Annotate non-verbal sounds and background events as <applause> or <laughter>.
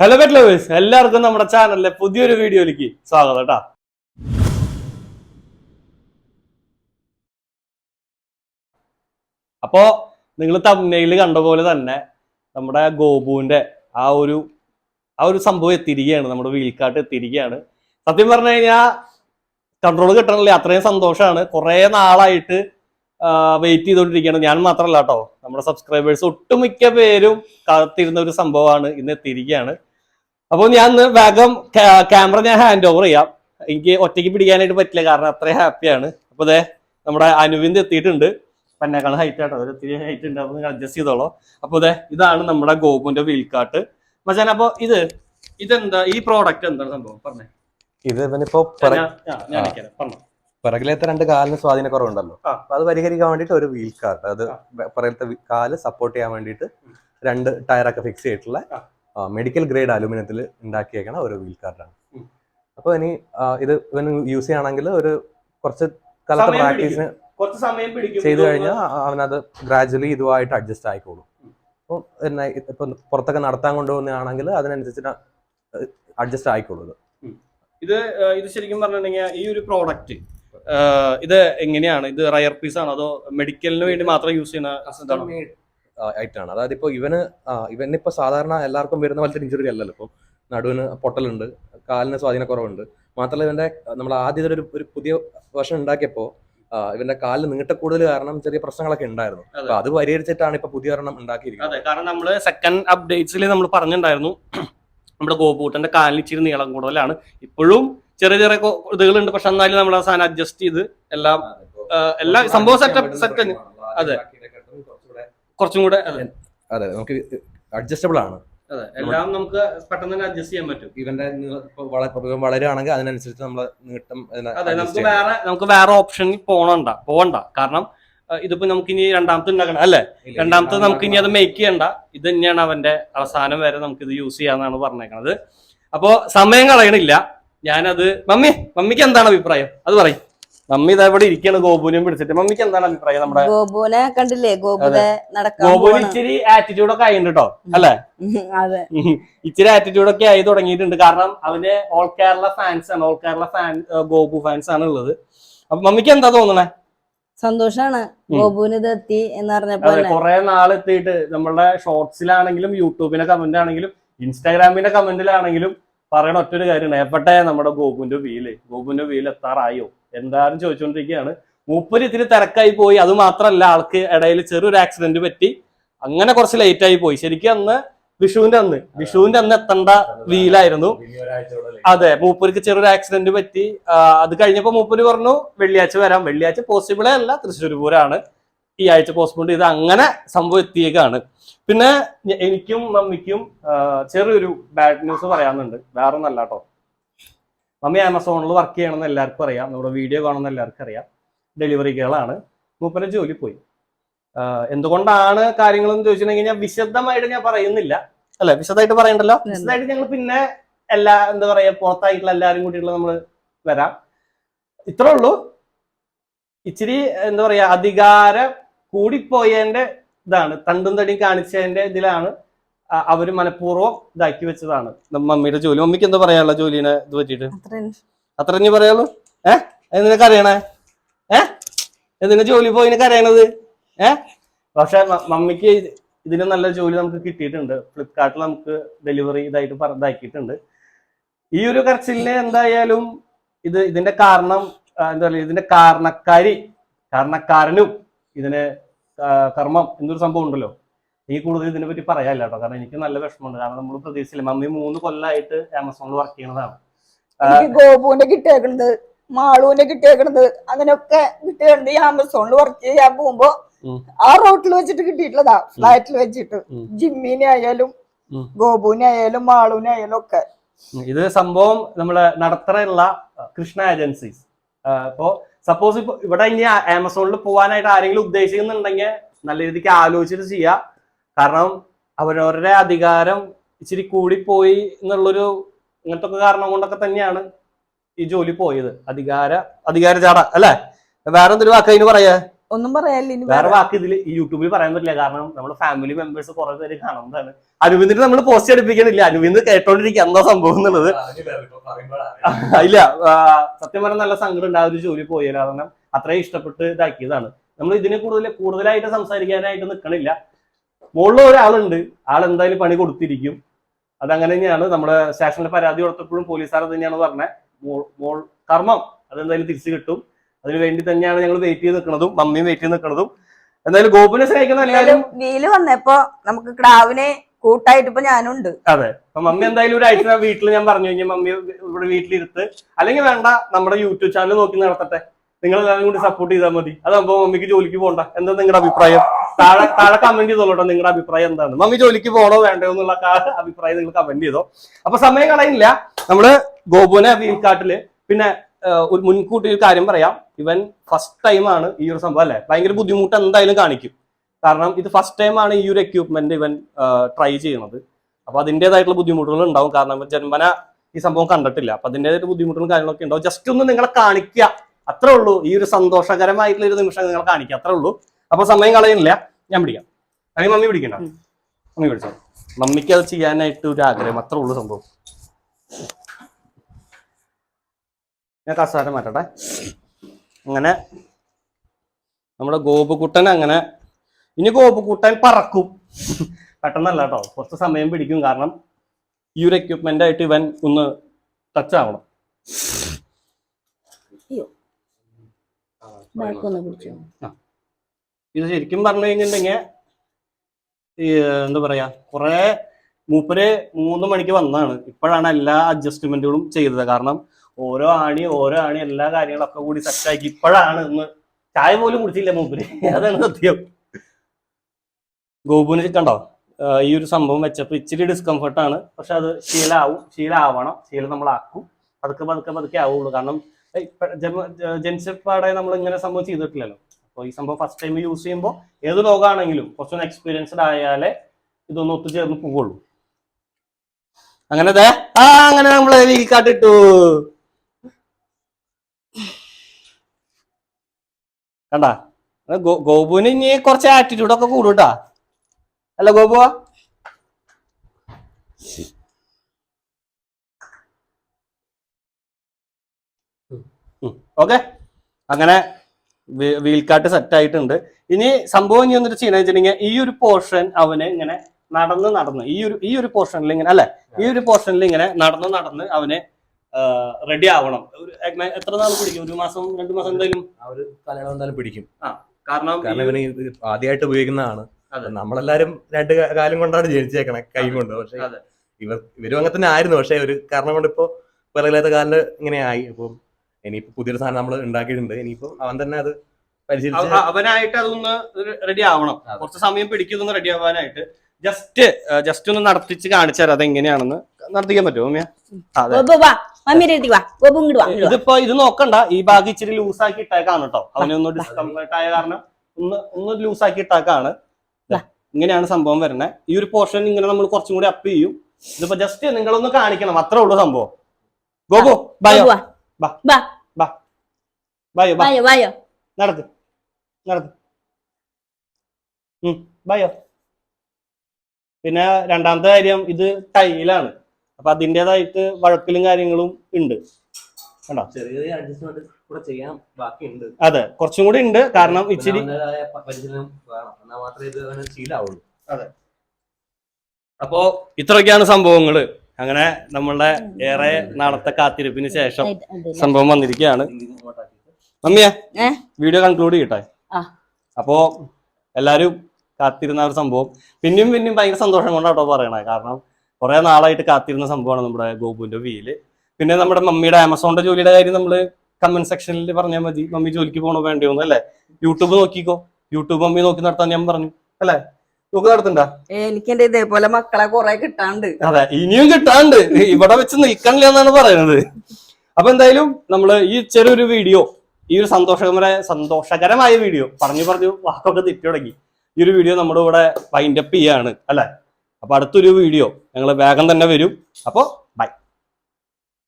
Hello pet lovers എല്ലാവർക്കും നമ്മുടെ ചാനലിലെ പുതിയൊരു വീഡിയോയിലേക്ക് സ്വാഗതം കേട്ടാ അപ്പോ നിങ്ങൾ തമിഴ്നയിൽ കണ്ട പോലെ തന്നെ നമ്മുടെ ഗോപുവിന്റെ ആ ഒരു ആ ഒരു സംഭവം എത്തിയിരിക്കുകയാണ്. നമ്മുടെ വീൽക്കാട്ട് എത്തിയിരിക്കുകയാണ്. സത്യം പറഞ്ഞു കഴിഞ്ഞാൽ കൺട്രോൾ കിട്ടണില്ല. അത്രയും സന്തോഷമാണ് കുറെ നാളായിട്ട് വെയിറ്റ് ചെയ്തുകൊണ്ടിരിക്കുകയാണ് ഞാൻ മാത്രമല്ല കേട്ടോ നമ്മുടെ സബ്സ്ക്രൈബേഴ്സ് ഒട്ടുമിക്ക പേരും കാത്തിരുന്ന ഒരു സംഭവമാണ് ഇന്ന് എത്തിയിരിക്കുകയാണ്. അപ്പോൾ ഞാൻ വേഗം ക്യാമറ ഞാൻ ഹാൻഡ് ഓവർ ചെയ്യാം. എനിക്ക് ഒറ്റയ്ക്ക് പിടിക്കാനായിട്ട് പറ്റില്ല കാരണം അത്രയും ഹാപ്പിയാണ് അപ്പോൾ അതെ നമ്മുടെ അനുവിന്ദ് എത്തിയിട്ടുണ്ട്. പന്നേക്കാൾ ഹൈറ്റ് ആട്ടോ. ഒരു ഒത്തിരി ഹൈറ്റ് ഉണ്ട് അപ്പോൾ അഡ്ജസ്റ്റ് ചെയ്തോളോ. അപ്പോൾ അതെ ഇതാണ് നമ്മുടെ ഗോപുവിന്റെ വീൽക്കാട്ട്. മച്ചാൻ അപ്പോൾ ഇത് ഇതെന്താ? ഈ പ്രോഡക്റ്റ് എന്താണ് സംഭവം? പറഞ്ഞേ. ഇത് ഇവനിപ്പോ പറഞ്ഞോ. പിറകിലത്തെ രണ്ട് കാലിന് സ്വാധീന കുറവുണ്ടല്ലോ. ആ. അപ്പൊ അത് പരിഹരിക്കാൻ വേണ്ടിട്ട് ഒരു വീൽ കാർട്ട് അത്. പിറകിലത്തെ കാൽ സപ്പോർട്ട് ചെയ്യാൻ വേണ്ടിട്ട് രണ്ട് ടയറൊക്കെ ഫിക്സ് ചെയ്തിട്ടുള്ള മെഡിക്കൽ ഗ്രേഡ് അലുമിനിയത്തിൽ ഉണ്ടാക്കിയേക്കണ ഒരു വീൽ കാർട്ടാണ് അപ്പോൾ അപ്പൊ ഇനി ഇത് ഇവന് യൂസ് ചെയ്യണമെങ്കിൽ ഒരു കുറച്ച് കാലത്തെ പ്രാക്ടീസിന് കുറച്ച് സമയം പിടിക്കും. ചെയ്തു കഴിഞ്ഞാൽ അവനത് ഗ്രാജുവലി ഇതുമായിട്ട് അഡ്ജസ്റ്റ് ആയിക്കോളും. അപ്പൊ അപ്പോൾ പിന്നെ ഇപ്പൊ പുറത്തൊക്കെ നടത്താൻ കൊണ്ടുപോകുന്നതാണെങ്കിൽ അതിനനുസരിച്ച് അഡ്ജസ്റ്റ് ആയിക്കോളും. ഇത്. ഇത് ശരിക്കും പറഞ്ഞിട്ടുണ്ടെങ്കിൽ ഈ ഒരു പ്രോഡക്റ്റ് ഇത് എങ്ങനെയാണ്? ഇത് റയർ പീസ് ആണോ? അതോ മെഡിക്കലിന് വേണ്ടി മാത്രം യൂസ് ചെയ്യുന്ന ആയിട്ടാണ്. അതായത് ഇപ്പൊ ഇവന് ഇവന് ഇവനിപ്പോ സാധാരണ എല്ലാവർക്കും വരുന്ന പോലത്തെ ഇഞ്ചുറി അല്ലല്ലോ. ഇപ്പൊ നടുവിന് പൊട്ടലുണ്ട് കാലിന് സ്വാധീനക്കുറവുണ്ട്. മാത്രമല്ല ഇവന്റെ നമ്മൾ ആദ്യത്തെ ഒരു ഒരു പുതിയ വേർഷൻ ഉണ്ടാക്കിയപ്പോൾ ഇവന്റെ കാലിൽ നീട്ട കൂടുതൽ കാരണം ചെറിയ പ്രശ്നങ്ങളൊക്കെ ഉണ്ടായിരുന്നു. അതെ. അപ്പൊ അത് പരിഹരിച്ചിട്ടാണ് ഇപ്പൊ പുതിയ ഒരെണ്ണം ഉണ്ടാക്കിയിരിക്കുന്നത്. അതെ കാരണം നമ്മൾ സെക്കൻഡ് അപ്ഡേറ്റ്സിൽ നമ്മൾ പറഞ്ഞിട്ടുണ്ടായിരുന്നു <clears throat> നമ്മുടെ ഗോപൂട്ടന്റെ കാലിന് ഇച്ചിരി നീളം കൂടുതലാണ്. ഇപ്പോഴും ചെറിയ ചെറിയ ഇതുകളുണ്ട്. പക്ഷെ എന്നാലും നമ്മൾ ആ സാധനം അഡ്ജസ്റ്റ് ചെയ്ത് എല്ലാം എല്ലാ സംഭവം സെറ്റപ്പ് സെറ്റ് അതെ. കുറച്ചും കൂടെ അതെ. നമുക്ക് അഡ്ജസ്റ്റബിൾ ആണ്. എല്ലാം നമുക്ക് പെട്ടെന്ന് തന്നെ അഡ്ജസ്റ്റ് ചെയ്യാൻ പറ്റും. ഇവന്റെ വളരുകയാണെങ്കിൽ അതിനനുസരിച്ച് നമ്മൾ നീട്ടം അതെ നമുക്ക് വേറെ നമുക്ക് വേറെ ഓപ്ഷനിൽ പോണണ്ട പോകണ്ട കാരണം ഇതിപ്പോ നമുക്ക് ഇനി രണ്ടാമത്തെ ഉണ്ടാക്കണം അല്ലെ? രണ്ടാമത്തെ നമുക്ക് ഇനി അത് മേക്ക് ചെയ്യണ്ട. ഇത് തന്നെയാണ് അവന്റെ അവസാനം വരെ നമുക്ക് ഇത് യൂസ് ചെയ്യാന്നാണ് പറഞ്ഞേക്കണത്. അപ്പോ സമയം കളയണില്ല. ഞാനത് മമ്മി മമ്മിക്ക് എന്താണ് അഭിപ്രായം? അത് പറയും. മമ്മി ഇതാ ഇവിടെ ഇരിക്കുകയാണ് ഗോപുവിനെയും പിടിച്ചിട്ട് മമ്മിക്ക് എന്താണ് അഭിപ്രായം നമ്മുടെ ഗോപുവിനെ കണ്ടില്ലേ? ഗോപുവിന് ഇച്ചിരി ആറ്റിറ്റ്യൂഡ് ഒക്കെ ആയിട്ടുണ്ട് കേട്ടോ അല്ലെ? <laughs> അതെ. ഇച്ചിരി ആറ്റിറ്റ്യൂഡ് ഒക്കെ ആയി തുടങ്ങിയിട്ടുണ്ട്. കാരണം അവന് ഓൾ കേരള ഫാൻസ് ആണ്. All Kerala fan Gopu fans ആണ് ഉള്ളത്. അപ്പൊ മമ്മിക്ക് എന്താ തോന്നണേ? സന്തോഷാണ്. ഗോപുവിന് ഇത് എത്തി എന്ന് പറഞ്ഞപ്പോ കുറെ നാളെത്തിയിട്ട് നമ്മളുടെ ഷോർട്സിലാണെങ്കിലും യൂട്യൂബിന്റെ കമന്റ് ആണെങ്കിലും ഇൻസ്റ്റാഗ്രാമിന്റെ കമന്റിലാണെങ്കിലും പറയണ ഒറ്റൊരു കാര്യമാണ്. എവിടെ നമ്മുടെ ഗോപുവിന്റെ വീൽ? ഗോപുവിന്റെ വീൽ എത്താറായോ? എന്താരും ചോദിച്ചുകൊണ്ടിരിക്കുകയാണ്. മൂപ്പര് ഇത്തിരി തിരക്കായി പോയി. അത് മാത്രമല്ല ആൾക്ക് ഇടയിൽ ചെറിയൊരു ആക്സിഡന്റ് പറ്റി. അങ്ങനെ കുറച്ച് ലേറ്റ് ആയി പോയി. ശരിക്കും അന്ന് വിഷുവിന്റെ അന്ന്. വിഷുവിന്റെ അന്ന് എത്തേണ്ട വീലായിരുന്നു. അതെ. മൂപ്പർക്ക് ചെറിയൊരു ആക്സിഡന്റ് പറ്റി. അത് കഴിഞ്ഞപ്പോ മൂപ്പര് പറഞ്ഞു വെള്ളിയാഴ്ച വരാം. വെള്ളിയാഴ്ച പോസിബിളേ അല്ല. തൃശ്ശൂർ പൂരാണ്. ഈ ആഴ്ച പോസ്റ്റ്പോൺ ചെയ്ത് അങ്ങനെ സംഭവം എത്തിയേക്കാണ്. പിന്നെ എനിക്കും മമ്മിക്കും ചെറിയൊരു ബാഡ് ന്യൂസ് പറയാനുണ്ട്. വേറെ ഒന്നല്ല കേട്ടോ മമ്മി ആമസോണിൽ വർക്ക് ചെയ്യണമെന്ന് എല്ലാവർക്കും അറിയാം. നമ്മുടെ വീഡിയോ കാണുന്ന എല്ലാവർക്കും അറിയാം. ഡെലിവറി ഗേളാണ് മൂപ്പരെ ജോലി പോയി. എന്തുകൊണ്ടാണ് കാര്യങ്ങളെന്ന് ചോദിച്ചിട്ടുണ്ടെങ്കിൽ ഞാൻ വിശദമായിട്ട് ഞാൻ പറയുന്നില്ല. അല്ലെ വിശദമായിട്ട് പറയണ്ടല്ലോ? വിശദമായിട്ട് ഞങ്ങൾ പിന്നെ എല്ലാ എന്താ പറയാ പുറത്തായിട്ടുള്ള എല്ലാവരും കൂട്ടിയിട്ടുള്ള നമ്മൾ വരാം. ഇത്രേ ഉള്ളൂ. ഇച്ചിരി എന്താ പറയാ അധികാരം കൂടിപ്പോയതിന്റെ ഇതാണ് തണ്ടും തടിയും കാണിച്ചതിന്റെ ഇതിലാണ് അവർ മനഃപൂർവം ഇതാക്കി വെച്ചതാണ്. മമ്മിയുടെ ജോലി. മമ്മിക്ക് എന്താ പറയാനുള്ള ജോലിനെ ഇത് പറ്റിയിട്ട്? അത്രയും. അത്ര ഇനി പറയുള്ളൂ ഏ? എന്തിനൊക്കെ അറിയണേ ഏ? എന്തിനാ ജോലി പോയിനൊക്കെ അറിയണത് ഏ? പക്ഷെ മമ്മിക്ക് ഇത് ഇതിന് നല്ല ജോലി നമുക്ക് കിട്ടിയിട്ടുണ്ട്. ഫ്ലിപ്കാർട്ടിൽ നമുക്ക് ഡെലിവറി ഇതായിട്ട് ഇതാക്കിയിട്ടുണ്ട്. ഈ ഒരു കരച്ചിലിന് എന്തായാലും ഇത് ഇതിന്റെ കാരണം എന്താ പറയുക ഇതിന്റെ കാരണക്കാരി കാരണക്കാരനും ഇതിന് കർമ്മം എന്നൊരു സംഭവം ഉണ്ടല്ലോ. എനിക്ക് കൂടുതൽ ഇതിനെപ്പറ്റി പറയാനില്ല കേട്ടോ. കാരണം എനിക്ക് നല്ല വിഷമമുണ്ട്. കാരണം നമ്മൾ പ്രതീക്ഷിച്ചില്ല. മമ്മി മൂന്ന് കൊല്ലമായിട്ട് ആമസോണിൽ വർക്ക് ചെയ്യുന്നതാണ്. എനിക്ക് ഗോപുവിന്റെ കിട്ടിയേക്കണത് മാളുവിന്റെ കിട്ടിയേക്കണത് അങ്ങനെയൊക്കെ കിട്ടിയത് ഈ ആമസോണിൽ വർക്ക് ചെയ്യാൻ പോകുമ്പോ ആ റോട്ടിൽ വെച്ചിട്ട് കിട്ടിയിട്ടുള്ളതാ. ഫ്ലാറ്റിൽ വെച്ചിട്ട്. ജിമ്മിനെ ആയാലും ഗോപുവിനെ ആയാലും മാളുവിനെ ആയാലും ഒക്കെ. ഇത് സംഭവം നമ്മൾ നടത്തറയുള്ള കൃഷ്ണ ഏജൻസീസ് ഇപ്പോ സപ്പോസ് ഇപ്പൊ ഇവിടെ ഇനി ആമസോണിൽ പോകാനായിട്ട് ആരെങ്കിലും ഉദ്ദേശിക്കുന്നുണ്ടെങ്കിൽ നല്ല രീതിക്ക് ആലോചിച്ചിട്ട് ചെയ്യാം. കാരണം അവരവരുടെ അധികാരം ഇച്ചിരി കൂടിപ്പോയി എന്നുള്ളൊരു ഇങ്ങനത്തെ കാരണം കൊണ്ടൊക്കെ തന്നെയാണ് ഈ ജോലി പോയത്. അധികാര അധികാര ചാട അല്ലെ? വേറെ എന്തൊരു വാക്ക് അതിന് പറയാ? ഒന്നും പറയാല്ല ഇനി വേറെ ബാക്കി വാക്ക് ഇതിൽ ഈ യൂട്യൂബിൽ പറയാൻ പറ്റില്ല. കാരണം നമ്മുടെ ഫാമിലി മെമ്പേഴ്സ് കുറെ പേര് കാണുന്നതാണ്. അനുവിന്ദിന് നമ്മൾ പോസ്റ്റ് അടിപ്പിക്കണില്ല അനുവിന്ദ് കേട്ടോണ്ടിരിക്കുക എന്താ സംഭവം എന്നുള്ളത്? ഇല്ല. സത്യം പറഞ്ഞാൽ നല്ല സങ്കടം ഉണ്ട്. ആ ഒരു ജോലി പോയാൽ കാരണം അത്രയും ഇഷ്ടപ്പെട്ട് ഇതാക്കിയതാണ്. നമ്മൾ ഇതിനെ കൂടുതൽ കൂടുതലായിട്ട് സംസാരിക്കാനായിട്ട് നിൽക്കണില്ല മുകളിൽ ഒരാളുണ്ട്. ആൾ എന്തായാലും പണി കൊടുത്തിരിക്കും. അതങ്ങനെ തന്നെയാണ്. നമ്മുടെ സ്റ്റേഷനിൽ പരാതി കൊടുത്തപ്പോഴും പോലീസുകാർ തന്നെയാണ് പറഞ്ഞത് മോൾ കർമ്മം. അതെന്തായാലും തിരിച്ചു കിട്ടും. അതിനു വേണ്ടി തന്നെയാണ് ഞങ്ങൾ വെയിറ്റ് ചെയ്ത് നിൽക്കുന്നതും മമ്മിയും വെയിറ്റ് ചെയ്ത് നിൽക്കുന്നതും എന്തായാലും ഗോപുനെ സ്നേഹിക്കുന്ന എല്ലാവരും വീൽ വന്നപ്പോ നമുക്ക് ക്ലാവിനെ കൂട്ടായിട്ട് ഇപ്പൊ ഞാനുണ്ട്. അതെ. അപ്പൊ മമ്മി എന്തായാലും ഒരു ആഴ്ച വീട്ടിൽ ഞാൻ പറഞ്ഞു കഴിഞ്ഞാൽ മമ്മി ഇവിടെ വീട്ടിലിരുത്ത്. അല്ലെങ്കിൽ വേണ്ട നമ്മുടെ യൂട്യൂബ് ചാനൽ നോക്കി നടത്തട്ടെ. നിങ്ങൾ എല്ലാവരും കൂടി സപ്പോർട്ട് ചെയ്താൽ മതി. അതാകുമ്പോ മമ്മിക്ക് ജോലിക്ക് പോകണ്ട എന്താ നിങ്ങളുടെ അഭിപ്രായം? താഴെ താഴെ കമന്റ് ചെയ്തോളൂ നിങ്ങളുടെ അഭിപ്രായം എന്താണ്? മമ്മി ജോലിക്ക് പോകണോ വേണ്ടോ എന്നുള്ള അഭിപ്രായം നിങ്ങൾ കമന്റ് ചെയ്തോ. അപ്പൊ സമയം കളയില്ല നമ്മൾ ഗോപുനെ വീൽക്കാട്ടിൽ പിന്നെ ഒരു മുൻകൂട്ടി ഒരു കാര്യം പറയാം. ഇവൻ ഫസ്റ്റ് ടൈം ആണ് ഈ ഒരു സംഭവം അല്ലേ? ഭയങ്കര ബുദ്ധിമുട്ട് എന്തായാലും കാണിക്കും. കാരണം ഇത് ഫസ്റ്റ് ടൈം ആണ് ഈ ഒരു എക്യൂപ്മെന്റ് ഇവൻ ട്രൈ ചെയ്യുന്നത്. അപ്പൊ അതിന്റെതായിട്ടുള്ള ബുദ്ധിമുട്ടുകൾ ഉണ്ടാവും. കാരണം ജന്മന ഈ സംഭവം കണ്ടിട്ടില്ല. അപ്പൊ അതിന്റെതായിട്ട് ബുദ്ധിമുട്ടുകളും കാര്യങ്ങളൊക്കെ ഉണ്ടാവും. ജസ്റ്റ് ഒന്ന് നിങ്ങളെ കാണിക്കുക അത്രേ ഉള്ളൂ. ഈ ഒരു സന്തോഷകരമായിട്ടുള്ള ഒരു നിമിഷം നിങ്ങളെ കാണിക്കുക അത്രേ ഉള്ളൂ. അപ്പൊ സമയം കളയുന്നില്ല. ഞാൻ പിടിക്കാം. അല്ലെങ്കിൽ മമ്മി പിടിക്കണ്ട? മമ്മി പിടിച്ചോ? മമ്മിക്ക് അത് ചെയ്യാനായിട്ട് ഒരു ആഗ്രഹം. അത്രേ ഉള്ളൂ സംഭവം. ഞാൻ കസാര മാറ്റട്ടെ. അങ്ങനെ നമ്മുടെ ഗോപുക്കുട്ടൻ അങ്ങനെ ഇനി ഗോപുക്കുട്ടൻ പറക്കും. പെട്ടെന്നല്ല കേട്ടോ. കുറച്ച് സമയം പിടിക്കും. കാരണം ഈ ഒരു എക്യുപ്മെന്റ് ആയിട്ട് ഇവൻ ഒന്ന് ടച്ച് ആവണം. ഇത് ശരിക്കും പറഞ്ഞു കഴിഞ്ഞിട്ടുണ്ടെങ്കിൽ എന്താ പറയാ കുറെ മൂപ്പര് മൂന്ന് മണിക്ക് വന്നതാണ്. ഇപ്പോഴാണ് എല്ലാ അഡ്ജസ്റ്റ്മെന്റുകളും ചെയ്തത്. കാരണം ഓരോ ആണി ഓരോ ആണി എല്ലാ കാര്യങ്ങളൊക്കെ കൂടി സെറ്റാക്കി ഇപ്പോഴാണ് ഇന്ന് ചായ പോലും കുടിച്ചില്ല മൂപ്പര് അതാണ് സത്യം. ഗോപുവിന് കണ്ടോ ഈ ഒരു സംഭവം വെച്ചപ്പോൾ ഇച്ചിരി ഡിസ്കംഫർട്ട് ആണ്. പക്ഷെ അത് ശീലാവും ശീലാവണം. ശീലം നമ്മളാക്കും. പതുക്കെ പതുക്കെ പതുക്കെ ആവുള്ളൂ. കാരണം ജനിച്ചപ്പാടെ നമ്മൾ ഇങ്ങനെ സംഭവം ചെയ്തിട്ടില്ലല്ലോ. അപ്പോൾ ഈ സംഭവം ഫസ്റ്റ് ടൈം യൂസ് ചെയ്യുമ്പോൾ ഏത് രോഗമാണെങ്കിലും കുറച്ചൊന്ന് എക്സ്പീരിയൻസ്ഡ് ആയാലേ ഇതൊന്നും ഒത്തുചേർന്ന് പോവുള്ളൂ. അങ്ങനെ ആ അങ്ങനെ നമ്മളെ വീൽക്കാട്ടിട്ടു കണ്ടാ? ഗോപുവിന് ഇനി കുറച്ച് ആറ്റിറ്റ്യൂഡ് ഒക്കെ കൂടുട്ടാ അല്ല ഗോപു ഓക്കെ. അങ്ങനെ വീൽക്കാട്ട് സെറ്റ് ആയിട്ടുണ്ട്. ഇനി സംഭവം ഇനി എന്നിട്ട് ചെയ്യണമെന്ന് വെച്ചിട്ടുണ്ടെങ്കിൽ ഈ ഒരു പോർഷൻ അവന് ഇങ്ങനെ നടന്ന് നടന്ന് ഈ ഒരു ഈ ഒരു പോർഷനിൽ ഇങ്ങനെ അല്ലെ? ഈ ഒരു പോർഷനിൽ ഇങ്ങനെ നടന്ന് നടന്ന് അവന് റെഡി ആവണം. ഒരു എത്ര നാൾ പിടിക്കും? ഒരു മാസം രണ്ടു മാസം എന്തായാലും? ആ ഒരു കാലയളവ് എന്തായാലും പിടിക്കും. കാരണം കാരണം ഇവന് ഇത് ആദ്യമായിട്ട് ഉപയോഗിക്കുന്നതാണ്. നമ്മളെല്ലാരും രണ്ട് കാലം കൊണ്ടാണ് ജനിച്ചേക്കണേ കൈ കൊണ്ട്. പക്ഷെ. ഇവർ ഇവരും അങ്ങനെ തന്നെ ആയിരുന്നു. പക്ഷെ ഒരു കാരണം കൊണ്ട് ഇപ്പോ പിറകിലത്തെ കാലം ഇങ്ങനെ ആയി. അപ്പം ഇനിയിപ്പോ പുതിയൊരു സാധനം നമ്മൾ ഉണ്ടാക്കിയിട്ടുണ്ട്. ഇനിയിപ്പോ അവൻ തന്നെ അത് പരിശീലിച്ച് അവ- അവനായിട്ട് അതൊന്ന് റെഡി ആവണം. കുറച്ച് സമയം പിടിക്കുന്നു റെഡി ആവാനായിട്ട്. ജസ്റ്റ് ജസ്റ്റ് ഒന്ന് നടത്തിച്ച് കാണിച്ചാൽ അത് എങ്ങനെയാണെന്ന് നടത്തിക്കാൻ പറ്റുമോ അതെ മമ്മിയുടെ അടുത്ത് വാ ഗോപു ഇങ്ങോട്ട് വാ ഇതിപ്പോ ഇത് നോക്കണ്ട ഈ ഭാഗം ഇച്ചിരി ലൂസ് ആക്കി ഇട്ടേക്കാണ് കേട്ടോ. അവനൊന്ന് ഡിസ്കംഫർട്ട് ആയ കാരണം ഒന്ന് ഒന്ന് ലൂസ് ആക്കി ഇട്ടേക്കാണ് ഇങ്ങനെയാണ് സംഭവം വരുന്നത് ഈ ഒരു പോർഷൻ ഇങ്ങനെ നമ്മൾ കുറച്ചും കൂടി അപ്പ് ചെയ്യും. ഇതിപ്പോ ജസ്റ്റ് നിങ്ങളൊന്ന് കാണിക്കണം അത്രേ ഉള്ളൂ സംഭവം. ഗോപു ബയോ ബയോ ബയോ നടക്ക്. നടക്ക്. ബയോ പിന്നെ രണ്ടാമത്തെ കാര്യം ഇത് ടൈലാണ് അപ്പൊ അതിന്റെതായിട്ട് വഴക്കിലും കാര്യങ്ങളും ഉണ്ട്. കണ്ടോ? ചെറിയ അഡ്ജസ്റ്റ്മെന്റ് കൂടെ ചെയ്യാൻ ബാക്കിയുണ്ട്. അതെ കുറച്ചും കൂടി ഉണ്ട്. കാരണം ഇച്ചിരി പിന്നെ അവന്റേതായ പരിശീലനം വേണം. എന്നാൽ മാത്രമേ ഇത് ശീലാവുള്ളൂ അപ്പോ ഇത്രയൊക്കെയാണ് സംഭവങ്ങൾ. അങ്ങനെ നമ്മളുടെ ഏറെ നാളത്തെ കാത്തിരിപ്പിന് ശേഷം? സംഭവം വന്നിരിക്കുകയാണ്. മമ്മിയ വീഡിയോ കൺക്ലൂഡ് ചെയ്യട്ടെ. അപ്പോ എല്ലാരും കാത്തിരുന്ന ഒരു സംഭവം. പിന്നെയും പിന്നെയും ഭയങ്കര സന്തോഷം കൊണ്ടാട്ടോ പറയണേ. കാരണം കുറെ നാളായിട്ട് കാത്തിരുന്ന സംഭവമാണ് നമ്മുടെ ഗോപുവിന്റെ വീൽ. പിന്നെ നമ്മുടെ മമ്മിയുടെ ആമസോണിന്റെ ജോലിയുടെ കാര്യം നമ്മൾ കമന്റ് സെക്ഷനിൽ പറഞ്ഞാൽ മതി. മമ്മി ജോലിക്ക് പോകണോ വേണ്ടയോ അല്ലേ? യൂട്യൂബ് നോക്കിക്കോ. യൂട്യൂബ് മമ്മി നോക്കി നടത്താൻ ഞാൻ പറഞ്ഞു അല്ലേ? നോക്കി നടത്തണ്ട? എനിക്ക് എന്റെ ഇതേപോലെ മക്കളെ കുറെ കിട്ടാണ്ട്. അതെ ഇനിയും കിട്ടാണ്ട്. ഇവിടെ വെച്ച് നിൽക്കണില്ല എന്നാണ് പറയുന്നത്. അപ്പൊ എന്തായാലും നമ്മൾ ഈ ചെറിയൊരു വീഡിയോ ഈ ഒരു സന്തോഷകരമായ സന്തോഷകരമായ വീഡിയോ പറഞ്ഞു പറഞ്ഞു വാക്കൊക്കെ തെറ്റി തുടങ്ങി ഈ ഒരു വീഡിയോ നമ്മുടെ ഇവിടെ വൈൻഡപ്പ് ചെയ്യാണ് അല്ലെ? അപ്പൊ അടുത്തൊരു വീഡിയോ ഞങ്ങൾ വേഗം തന്നെ വരും. അപ്പൊ